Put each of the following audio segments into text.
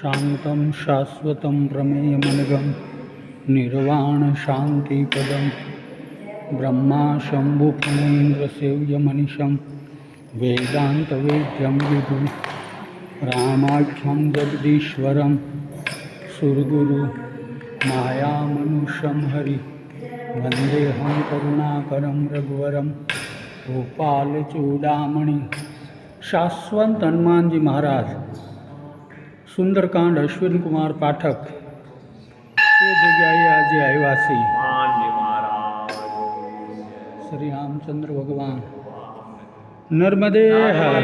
શાંતમ શાશ્વતમ પ્રમેયમનગમ નિર્વાણ શાંતિપદમ બ્રહ્મા શંભુ પુણેન્દ્રસેવ્યમનિશમ વેદાંતવેદ્યમ વિભુ રામાખ્યમ જગદીશ્વરમ સુરગુરુ માયામનુષ્યમ હરિ વંદેહમ કરુણાકરમ રઘુવરમ ભોપાલચૂડામણી શાશ્વત હનુમાનજી મહારાજ સુંદરકાંડ અશ્વિન કુમાર પાઠક એ જગ્યાએ આજે આવ્યા છે માન્ય મહારાજ શ્રી રામચંદ્ર ભગવાન નર્મદે હર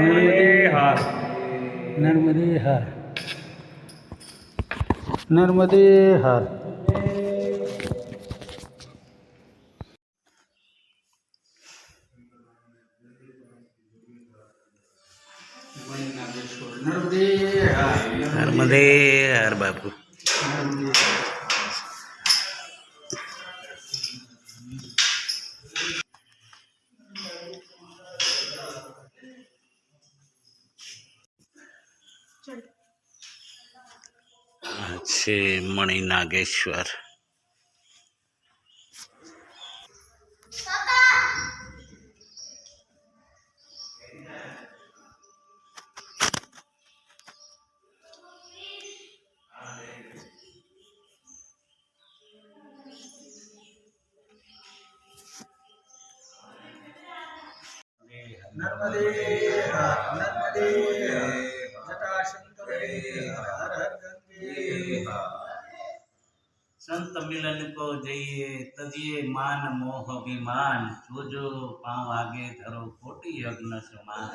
નર્મદે હર નર્મદે હર નર્મદે હર હર નર્મદે હર બાપુ છે મણિનાગેશ્વર નર્મદે સંત મિલન કો જઈએ, તજીએ માન મોહ અભિમાન જોજો પાઉં આગે ધરો ખોટી યજ્ઞ સમાન.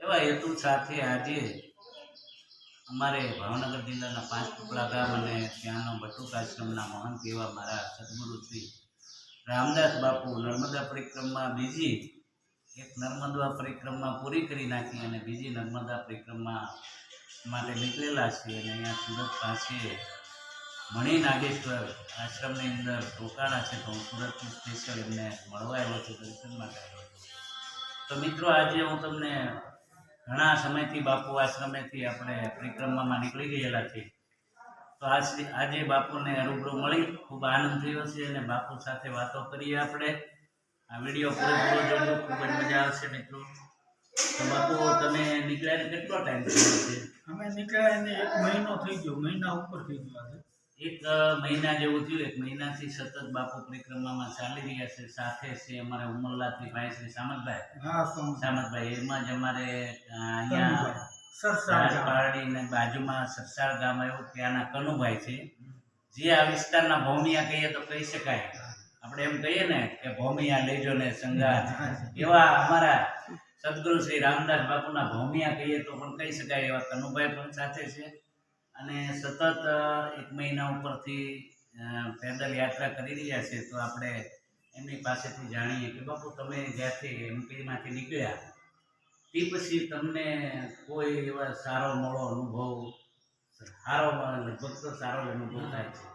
એવા હેતુ સાથે આજે અમારે ભાવનગર જિલ્લાના પાંચ ટુકડા ગામ અને ત્યાંનો બટુક આશ્રમના મહંત એવા મારા સદગુરુ શ્રી રામદાસ બાપુ નર્મદા પરિક્રમા બીજી એક નર્મદા પરિક્રમા પૂરી કરી નાખી અને બીજી નર્મદા પરિક્રમા માટે નીકળેલા છે અને અહીંયા સુરત પાસે મણી નાગેશ્વર આશ્રમની અંદર રોકાણા છે તો હું સુરતથી સ્પેશિયલ એમને મળવા આવ્યો છું, દર્શન માટે આવ્યો છું. તો મિત્રો, આજે હું તમને ઘણા સમયથી બાપુ આશ્રમેથી આપણે પરિક્રમામાં નીકળી ગયેલા છે. તો આજે બાપુને રૂબરૂ મળી, ખૂબ આનંદ થયો છે અને બાપુ સાથે વાતો કરીએ આપણે. આ વીડિયો પૂરેપૂરો જોજો ખૂબ જ મજા આવશે મિત્રો. તો બાપુ તમે નીકળ્યા કેટલો ટાઈમ થયો છે અમે નીકળ્યા એને એક મહિનો થઈ ગયો મહિના ઉપર થઈ ગયો આજે. એક મહિના જેવું થયું એક મહિનાથી સતત બાપુ પરિક્રમામાં ચાલી રહ્યા છે સાથે છે અમારે ઉમરલાથી ભાઈ શ્રી સામતભાઈ. સામતભાઈ. એમાં જ અમારે અહીંયા સરસા રાજપારડી ને બાજુમાં સરસાળ ગામ આવ્યું ત્યાંના કનુભાઈ છે. જે આ વિસ્તારના ભૌમિયા કહીએ તો કહી શકાય. આપણે એમ કહીએ ને કે ભૌમિયા લેજો ને સંગાત એવા અમારા સદગુરુ શ્રી રામદાસ બાપુના ભૌમિયા કહીએ તો પણ કહી શકાય એવા કનુભાઈ પણ સાથે છે. અને સતત એક મહિના ઉપરથી પેદલ યાત્રા કરી રહ્યા છે તો આપણે એમની પાસેથી જાણીએ કે બાપુ તમે જ્યાંથી એમપીમાંથી નીકળ્યા, તે પછી તમને કોઈ એવા સારો મોડો અનુભવ, સારો, લગભગ તો સારો અનુભવ થાય છે.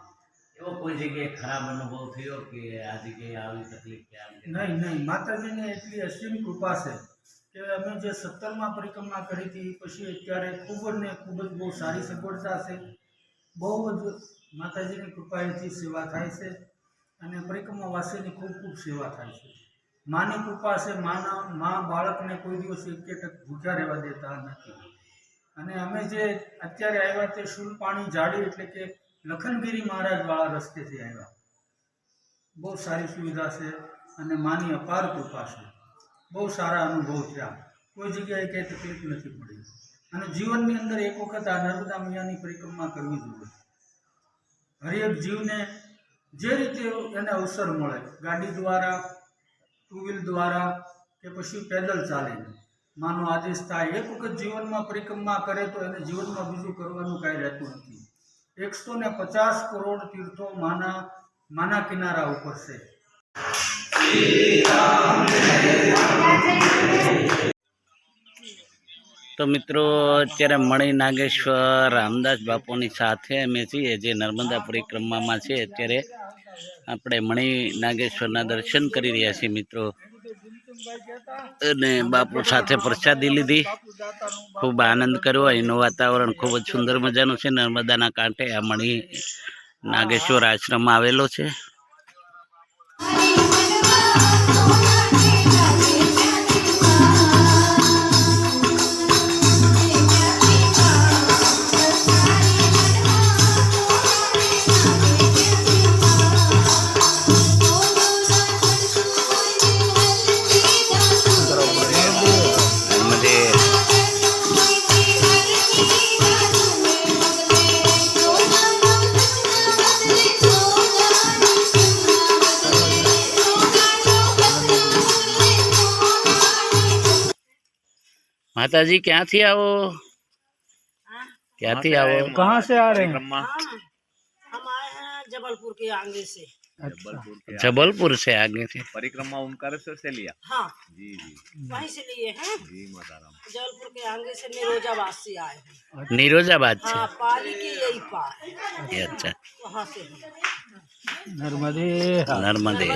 એવો કોઈ જગ્યાએ ખરાબ અનુભવ થયો કે આ જગ્યાએ આવી તકલીફ કે? નહીં નહીં, માતાજીને એટલી અસીમ કૃપા છે કે અમે જે સત્તરમાં પરિક્રમા કરી હતી, પછી અત્યારે ખૂબ જ ને ખૂબ જ બહુ સારી સગવડતા છે. બહુ જ માતાજીની કૃપાએથી સેવા થાય છે અને પરિક્રમા વાસીની ખૂબ ખૂબ સેવા થાય છે. માની કૃપા છે, માના, મા બાળકને કોઈ દિવસ એક ટક ભૂખ્યા રહેવા દેતા નથી. અને અમે જે અત્યારે આવ્યા તે શૂલ પાણી, જાળી એટલે કે લખનગીરી મહારાજ વાળા રસ્તેથી આવ્યા. બહુ સારી સુવિધા છે અને માની અપાર કૃપા છે. બહુ સારા અનુભવ થયા. કોઈ જગ્યાએ કંઈ તકલીફ નથી પડી. અને જીવનની અંદર એક વખત આ નર્મદા મૈયાની પરિક્રમા કરવી જોઈએ. હરેક જીવને જે રીતે એને અવસર મળે, ગાડી દ્વારા ટુ વ્હીલ દ્વારા કે પછી પેદલ ચાલીને. માનો આદેશ થાય, એક વખત જીવનમાં પરિક્રમા કરે તો એને જીવનમાં બીજું કરવાનું કાંઈ રહેતું નથી. એકસો ને પચાસ કરોડ તીર્થો માના માના કિનારા ઉપર છે. તો મિત્રો, અત્યારે મણી નાગેશ્વર રામદાસ બાપુની સાથે અમે છીએ, જે નર્મદા પરિક્રમામાં છે. અત્યારે આપણે મણિ નાગેશ્વરના દર્શન કરી રહ્યા છીએ મિત્રો. અને બાપુ સાથે પ્રસાદી લીધી. ખૂબ આનંદ કર્યો. અહીંનું વાતાવરણ ખૂબ જ સુંદર મજાનું છે. નર્મદાના કાંઠે આ મણી નાગેશ્વર આશ્રમ આવેલો છે. माता जी क्या थी आओ हाँ। क्या थी आओ कहा से आ रहे हैं? हाँ, हम आए हैं जबलपुर के आगे से। अच्छा। जबलपुर से आगे थे परिक्रमा उनका से से लिया? हाँ। जी जी। वहीं से लिए हैं। जी माताराम। जबलपुर के आगे से निरोजाबाद से आए हैं। अच्छा। निरोजाबाद से? हाँ, पाली के यही पार अच्छा। वहाँ से। नर्मदे। नर्मदे।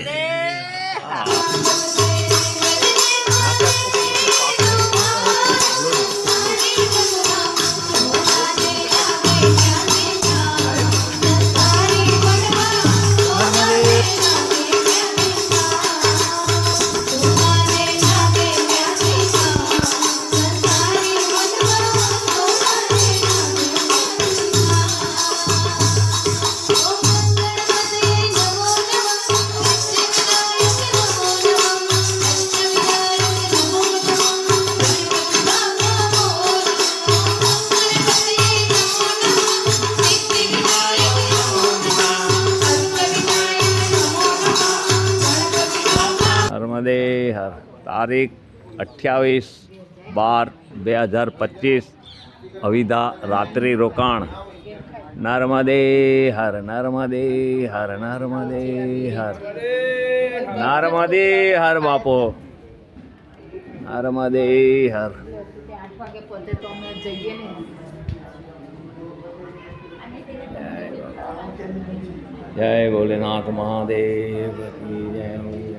તારીખ અઠ્યાવીસ બાર બે હજાર પચીસ અવિધા રાત્રિ રોકાણ. નર્મદે હર નર્મદે હર નર્મદે હર. નર્મદે હર બાપો. નર્મદે હર. જય ભોલેનાથ મહાદેવ કી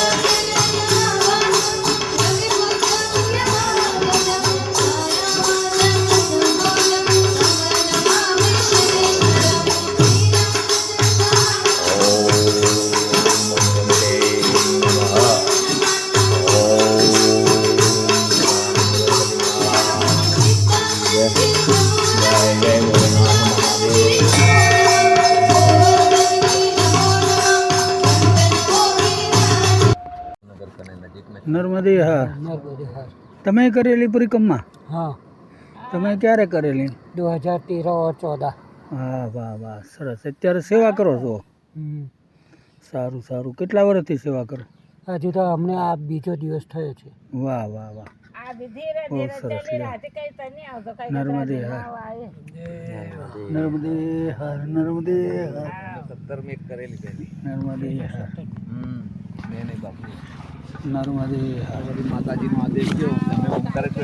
Yeah. નર્મદે હાર. નર્મદે હાર. તમે કરેલી પરિક્રમા હા. તમે ક્યારે કરેલી? દો હજાર તેર ઓર હા વાહ વાહ સરસ. અત્યારે સેવા કરો છો? સારું સારું. કેટલા વર્ષથી સેવા કરો? હજુ તો અમને આ બીજો દિવસ થયો છે. વાહ વાહ વાહ. નર્મદે હર. નર્મદે હર નર્મદે હર. સત્તર મેં કરેલી નર્મદે હર. નર્મદે માતાજીનો આદેશ ગયો તમે ઓમકાર જ